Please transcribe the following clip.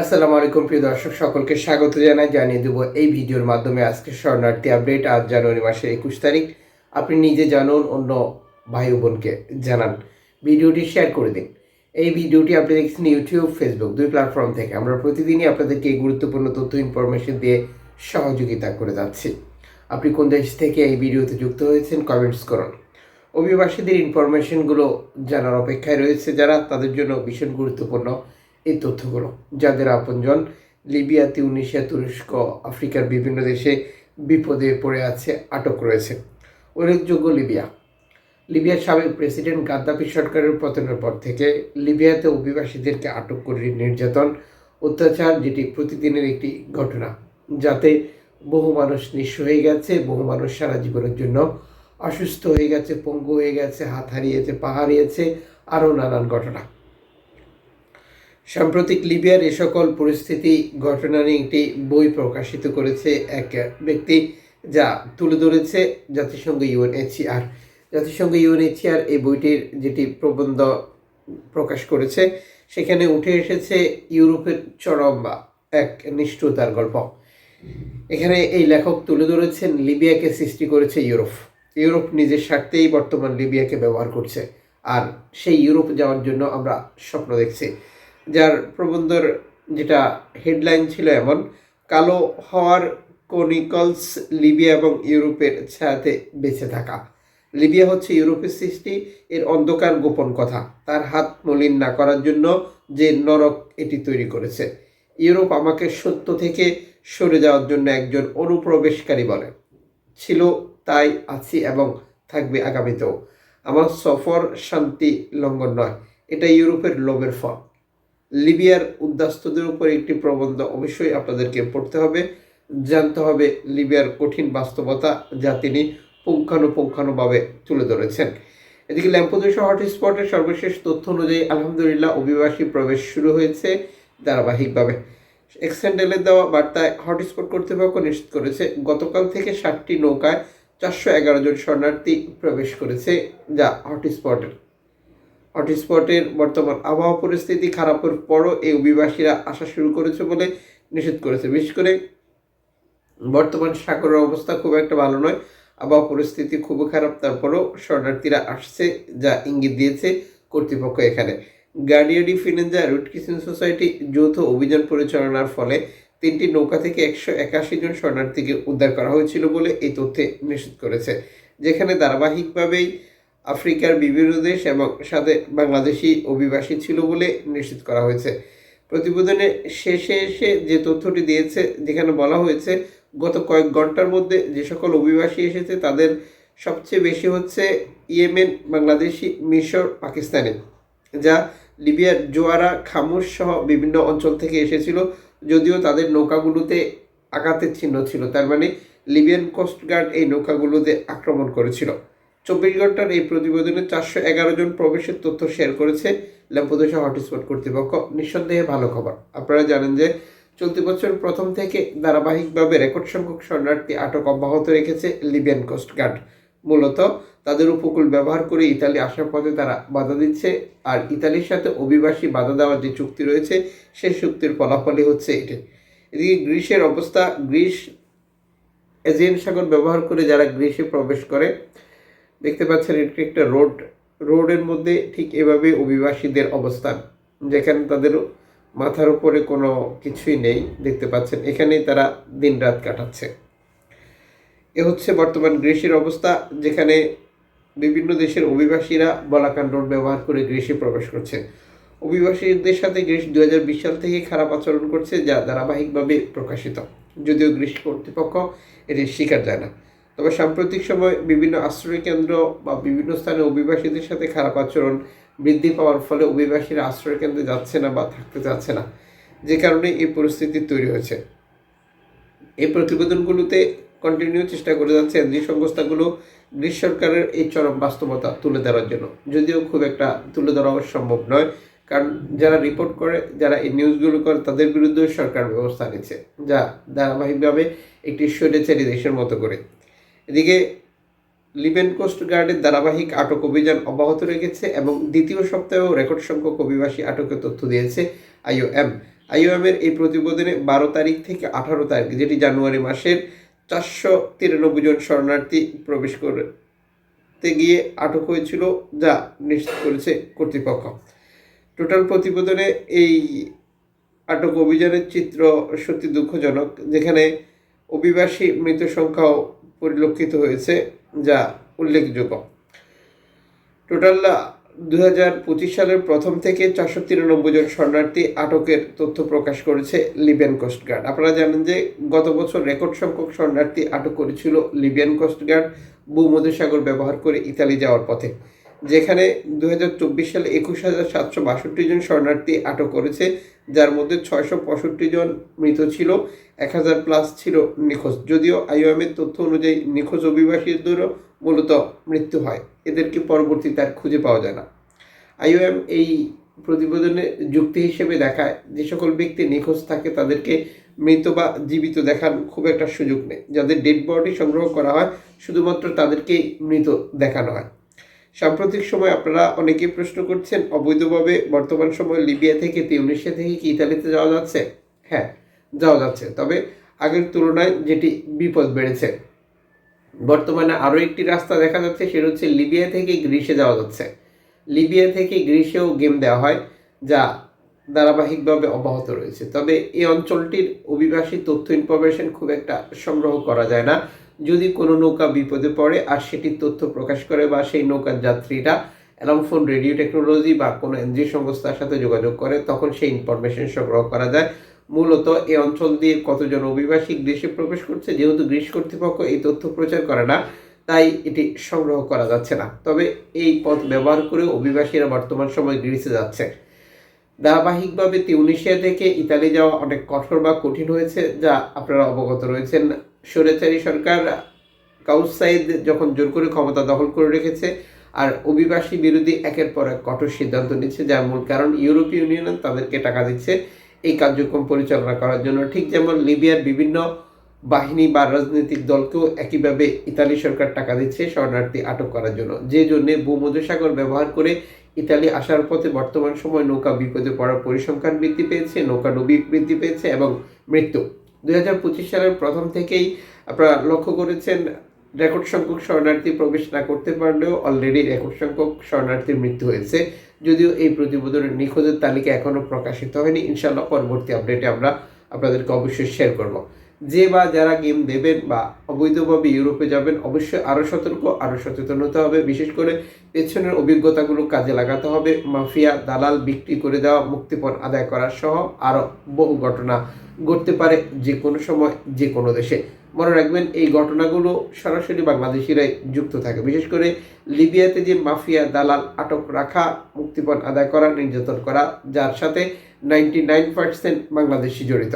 আসসালামু আলাইকুম, প্রিয় দর্শক, সকলকে স্বাগত জানাই, জানিয়ে দেবো এই ভিডিওর মাধ্যমে আজকে শরণার্থী আপডেট। আজ জানুয়ারি মাসের একুশ তারিখ। আপনি নিজে জানুন, অন্য ভাই বোনকে জানান। ভিডিওটি শেয়ার করে দিন। এই ভিডিওটি আপনি দেখছেন ইউটিউব, ফেসবুক, দুই প্ল্যাটফর্ম থেকে। আমরা প্রতিদিনই আপনাদেরকে এই গুরুত্বপূর্ণ তথ্য, ইনফরমেশন দিয়ে সহযোগিতা করে যাচ্ছি। আপনি কোন দেশ থেকে এই ভিডিওতে যুক্ত হয়েছেন, কমেন্টস করুন। অভিবাসীদের ইনফরমেশনগুলো জানার অপেক্ষায় রয়েছে যারা, তাদের জন্য ভীষণ গুরুত্বপূর্ণ। এই তথ্যগুলো। যাদের আপনজন লিবিয়া তিউনিশিয়া তুরস্ক, আফ্রিকার বিভিন্ন দেশে বিপদে পড়ে আছে, আটক রয়েছে। উল্লেখযোগ্য লিবিয়া। লিবিয়ার সাবেক প্রেসিডেন্ট গাদ্দাফি সরকারের পতনের পর থেকে লিবিয়াতে অভিবাসীদেরকে আটক করে নির্যাতন, অত্যাচার, যেটি প্রতিদিনের একটি ঘটনা, যাতে বহু মানুষ নিঃস্ব হয়ে গেছে, বহু মানুষ সারা জীবনের জন্য অসুস্থ হয়ে গেছে, পঙ্গু হয়ে গেছে, হাত হারিয়েছে, পা হারিয়েছে, আরও নানান ঘটনা। সাম্প্রতিক লিবিয়ার এ সকল পরিস্থিতি ঘটনা নিয়ে একটি বই প্রকাশিত করেছে এক ব্যক্তি যা তুলে ধরেছে জাতিসংঘ ইউএনএইচসিআর। জাতিসংঘ ইউএনএইচসিআর এই বইটির যেটি প্রবন্ধ প্রকাশ করেছে, সেখানে উঠে এসেছে ইউরোপের চরম বা এক নিষ্ঠুরতার গল্প। এখানে এই লেখক তুলে ধরেছেন, লিবিয়াকে সৃষ্টি করেছে ইউরোপ। ইউরোপ নিজের স্বার্থেই বর্তমান লিবিয়াকে ব্যবহার করছে। আর সেই ইউরোপ যাওয়ার জন্য আমরা স্বপ্ন দেখছি। যার প্রবন্ধর যেটা হেডলাইন ছিল এমন, কালো হওয়ার কোনিকলস লিবিয়া এবং ইউরোপের ছায়াতে বেঁচে থাকা। লিবিয়া হচ্ছে ইউরোপের সৃষ্টি, এর অন্ধকার গোপন কথা। তার হাত মলিন না করার জন্য যে নরক এটি তৈরি করেছে। ইউরোপ আমাকে সত্য থেকে সরে যাওয়ার জন্য একজন অনুপ্রবেশকারী বলে। ছিল, তাই আছি এবং থাকবে আগামীতেও। আমার সফর শান্তি লঙ্ঘন নয় এটা ইউরোপের লোভের ফল। লিবিয়ার উদ্বাস্তুদের উপর একটি প্রবন্ধ অবশ্যই আপনাদেরকে পড়তে হবে, জানতে হবে লিবিয়ার কঠিন বাস্তবতা যা তিনি পুঙ্খানুপুঙ্খানুভাবে তুলে ধরেছেন। এদিকে ল্যাম্পোদোসা হটস্পটের সর্বশেষ তথ্য অনুযায়ী আলহামদুলিল্লাহ অভিবাসী প্রবেশ শুরু হয়েছে ধারাবাহিকভাবে। এক্সেন্ডেলের দেওয়া বার্তায় হটস্পট কর্তৃপক্ষ নিশ্চিত করেছে, গতকাল থেকে ষাটটি নৌকায় চারশো এগারো জন শরণার্থী প্রবেশ করেছে যা হটস্পটের। হটস্পটের বর্তমান আবহাওয়া পরিস্থিতি খারাপের পরও এই অভিবাসীরা আসা শুরু করেছে বলে নিষেধ করেছে। বিশেষ করে বর্তমান সাগরের অবস্থা খুব একটা ভালো নয়। আবহাওয়া পরিস্থিতি খুব খারাপ, তারপরও শরণার্থীরা আসছে যা ইঙ্গিত দিয়েছে কর্তৃপক্ষ এখানে। গার্ডিয়াডি ফিনেঞ্জা রুট কিচেন সোসাইটি যৌথ অভিযান পরিচালনার ফলে তিনটি নৌকা থেকে একশো একাশি জন শরণার্থীকে উদ্ধার করা হয়েছিল বলে এই তথ্যে নিশ্চিত করেছে। যেখানে ধারাবাহিকভাবেই আফ্রিকার বিভিন্ন দেশ এবং সাথে বাংলাদেশি অভিবাসী ছিল বলে নিশ্চিত করা হয়েছে। প্রতিবেদনে শেষে এসে যে তথ্যটি দিয়েছে, যেখানে বলা হয়েছে, গত কয়েক ঘণ্টার মধ্যে যে সকল অভিবাসী এসেছে, তাদের সবচেয়ে বেশি হচ্ছে ইয়েমেন, বাংলাদেশি, মিশর, পাকিস্তানে, যা লিবিয়ার জোয়ারা, খামুশ সহ বিভিন্ন অঞ্চল থেকে এসেছিল, যদিও তাদের নৌকাগুলোতে আঘাতের চিহ্ন ছিল। তার মানে লিবিয়ান কোস্টগার্ড এই নৌকাগুলোতে আক্রমণ করেছিল। চব্বিশ ঘণ্টার এই প্রতিবেদনে চারশো এগারো জন প্রবেশের তথ্য শেয়ার করেছে ল্যাম্পোদোসা হটস্পট কর্তৃপক্ষ। নিঃসন্দেহে ভালো খবর। আপনারা জানেন যে চলতি বছর প্রথম থেকে ধারাবাহিকভাবে রেকর্ড সংখ্যক শরণার্থী আটক অব্যাহত রেখেছে লিবিয়ান কোস্টগার্ড মূলত তাদের উপকূল ব্যবহার করে ইতালি আসার পথে তারা বাধা দিচ্ছে আর ইতালির সাথে অভিবাসী বাধা দেওয়ার যে চুক্তি রয়েছে সেই চুক্তির ফলাফলই হচ্ছে এটি। এদিকে গ্রিসের অবস্থা, গ্রিস এজিয়ান সাগর ব্যবহার করে যারা গ্রিসে প্রবেশ করে দেখতে পাচ্ছেন, এটি একটা রোড। রোডের মধ্যে ঠিক এভাবে অভিবাসীদের অবস্থান, যেখানে তাদের মাথার উপরে কোনো কিছুই নেই দেখতে পাচ্ছেন। এখানেই তারা দিন রাত কাটাচ্ছে। এ হচ্ছে বর্তমান গ্রীষ্মের অবস্থা, যেখানে বিভিন্ন দেশের অভিবাসীরা বলাকান রোড ব্যবহার করে গ্রীষ্মে প্রবেশ করছে। অভিবাসীদের সাথে গ্রীষ্ম দুই হাজার বিশ সাল থেকে খারাপ আচরণ করছে, যা ধারাবাহিকভাবে প্রকাশিত। যদিও গ্রীষ্ম কর্তৃপক্ষ এটি স্বীকার যায় না। তবে সাম্প্রতিক সময় বিভিন্ন আশ্রয় কেন্দ্র বা বিভিন্ন স্থানে অভিবাসীদের সাথে খারাপ আচরণ বৃদ্ধি পাওয়ার ফলে অভিবাসীরা আশ্রয় কেন্দ্রে যাচ্ছে না বা থাকতে যাচ্ছে না, যে কারণে এই পরিস্থিতি তৈরি হয়েছে। এই প্রতিবেদনগুলোতে কন্টিনিউ চেষ্টা করে যাচ্ছে এনজি সংস্থাগুলো গ্রীস সরকারের এই চরম বাস্তবতা তুলে ধরার জন্য। যদিও খুব একটা তুলে ধরা সম্ভব নয়, কারণ যারা রিপোর্ট করে, যারা এই নিউজগুলো করে, তাদের বিরুদ্ধেও সরকার ব্যবস্থা নিচ্ছে, যা ধারাবাহিকভাবে একটি স্বৈরাচারী দেশের মতো করে। এদিকে লিবেন কোস্ট গার্ডের ধারাবাহিক আটক অভিযান অব্যাহত রেখেছে এবং দ্বিতীয় সপ্তাহেও রেকর্ড সংখ্যক অভিবাসী আটকের তথ্য দিয়েছে আইওএম। আইওএমের এই প্রতিবেদনে বারো তারিখ থেকে আঠারো তারিখ, যেটি জানুয়ারি মাসের চারশো তিরানব্বই জন শরণার্থী প্রবেশ করতে গিয়ে আটক হয়েছিল, যা নিশ্চিত করেছে কর্তৃপক্ষ। টোটাল প্রতিবেদনে এই আটক অভিযানের চিত্র সত্যি দুঃখজনক, যেখানে অভিবাসী মৃত সংখ্যাও পরিলক্ষিত হয়েছে, যা উল্লেখযোগ্য। টোটাল দু হাজার পঁচিশ সালের প্রথম থেকে চারশো তিরানব্বই জন শরণার্থী আটকের তথ্য প্রকাশ করেছে লিবিয়ান কোস্টগার্ড আপনারা জানেন যে গত বছর রেকর্ড সংখ্যক শরণার্থী আটক করেছিল লিবিয়ান কোস্টগার্ড ভূমধ্যসাগর ব্যবহার করে ইতালি যাওয়ার পথে। যেখানে দু হাজার চব্বিশ সালে একুশ হাজার সাতশো বাষট্টি জন শরণার্থী আটক করেছে, যার মধ্যে ছয়শো পঁয়ষট্টি জন মৃত ছিল, এক হাজার প্লাস ছিল নিখোঁজ। যদিও আইওএমের তথ্য অনুযায়ী নিখোঁজ অভিবাসীদেরও মূলত মৃত্যু হয়, এদেরকে পরবর্তীতে আর খুঁজে পাওয়া যায় না। আইওএম এই প্রতিবেদনে যুক্তি হিসেবে দেখায়, যে সকল ব্যক্তি নিখোঁজ থাকে তাদেরকে মৃত বা জীবিত দেখার খুব একটা সুযোগ নেই। যাদের ডেড বডি সংগ্রহ করা হয়, শুধুমাত্র তাদেরকেই মৃত দেখানো হয়। সাম্প্রতিক সময় আপনারা অনেকেই প্রশ্ন করছেন, অবৈধভাবে বর্তমান সময় লিবিয়া থেকে, তিউনিশিয়া থেকে কি ইতালিতে যাওয়া যাচ্ছে? হ্যাঁ যাওয়া যাচ্ছে। তবে আগের তুলনায় যেটি বিপদ বেড়েছে, বর্তমানে আরও একটি রাস্তা দেখা যাচ্ছে, সেটা হচ্ছে লিবিয়া থেকে গ্রিসে যাওয়া যাচ্ছে। লিবিয়া থেকে গ্রিসেও গেম দেওয়া হয়, যা ধারাবাহিকভাবে অব্যাহত রয়েছে। তবে এই অঞ্চলটির অভিবাসী তথ্য ইনফরমেশন খুব একটা সংগ্রহ করা যায় না। যদি কোনো নৌকা বিপদে পড়ে আর সেটির তথ্য প্রকাশ করে বা সেই নৌকার যাত্রীরা অ্যালামফোন রেডিও টেকনোলজি বা কোনো এনজিও সংস্থার সাথে যোগাযোগ করে, তখন সেই ইনফরমেশন সংগ্রহ করা যায়। মূলত এই অঞ্চল দিয়ে কতজন অভিবাসী গ্রীষ্মে প্রবেশ করছে, যেহেতু গ্রীষ্ম কর্তৃপক্ষ এই তথ্য প্রচার করে না, তাই এটি সংগ্রহ করা যাচ্ছে না। তবে এই পথ ব্যবহার করে অভিবাসীরা বর্তমান সময় গ্রিসে যাচ্ছে। ধারাবাহিকভাবে তিউনিশিয়া থেকে ইতালি যাওয়া অনেক কঠোর বা কঠিন হয়েছে, যা আপনারা অবগত রয়েছেন। স্বৈরাচারী সরকার কাউসাইদ যখন জোর করে ক্ষমতা দখল করে রেখেছে আর অভিবাসী বিরোধী একের পর এক কঠোর সিদ্ধান্ত নিচ্ছে, যার মূল কারণ ইউরোপীয় ইউনিয়ন তাদেরকে টাকা দিচ্ছে। এই কার্যক্রম পরিচালনা করার জন্য ঠিক যেমন লিবিয়ার বিভিন্ন বাহিনী বা রাজনৈতিক দলকেও একইভাবে ইতালি সরকার টাকা দিচ্ছে শরণার্থী আটক করার জন্য। যে জন্য ভূমধ্যসাগর ব্যবহার করে ইতালি আসার পথে বর্তমান সময় নৌকা বিপদে পড়ার পরিসংখ্যান বৃদ্ধি পেয়েছে, নৌকা ডুবি বৃদ্ধি পেয়েছে এবং মৃত্যু। দুই সালের প্রথম থেকেই আপনারা লক্ষ্য করেছেন রেকর্ড সংখ্যক শরণার্থী প্রবেশ না করতে পারলেও অলরেডি রেকর্ড সংখ্যক শরণার্থীর মৃত্যু হয়েছে। যদিও এই প্রতিবেদনের নিখোঁজের তালিকা এখনও প্রকাশিত হয়নি। ইনশাল্লাহ পরবর্তী আপডেটে আমরা আপনাদেরকে অবশ্যই শেয়ার করব। যে বা যারা গেম দেবেন বা অবৈধভাবে ইউরোপে যাবেন, অবশ্যই আরও সতর্ক আরও সচেতন হতে হবে। বিশেষ করে পেছনের অভিজ্ঞতাগুলো কাজে লাগাতে হবে। মাফিয়া, দালাল বিক্রি করে দেওয়া, মুক্তিপণ আদায় করার সহ আরও বহু ঘটনা ঘটতে পারে যে কোনো সময়, যে কোনো দেশে। মনে রাখবেন, এই ঘটনাগুলো সরাসরি বাংলাদেশিরাই যুক্ত থাকে। বিশেষ করে লিবিয়াতে যে মাফিয়া, দালাল আটক রাখা, মুক্তিপণ আদায় করা, নির্যাতন করা, যার সাথে নাইনটি নাইন পার্সেন্ট বাংলাদেশি জড়িত।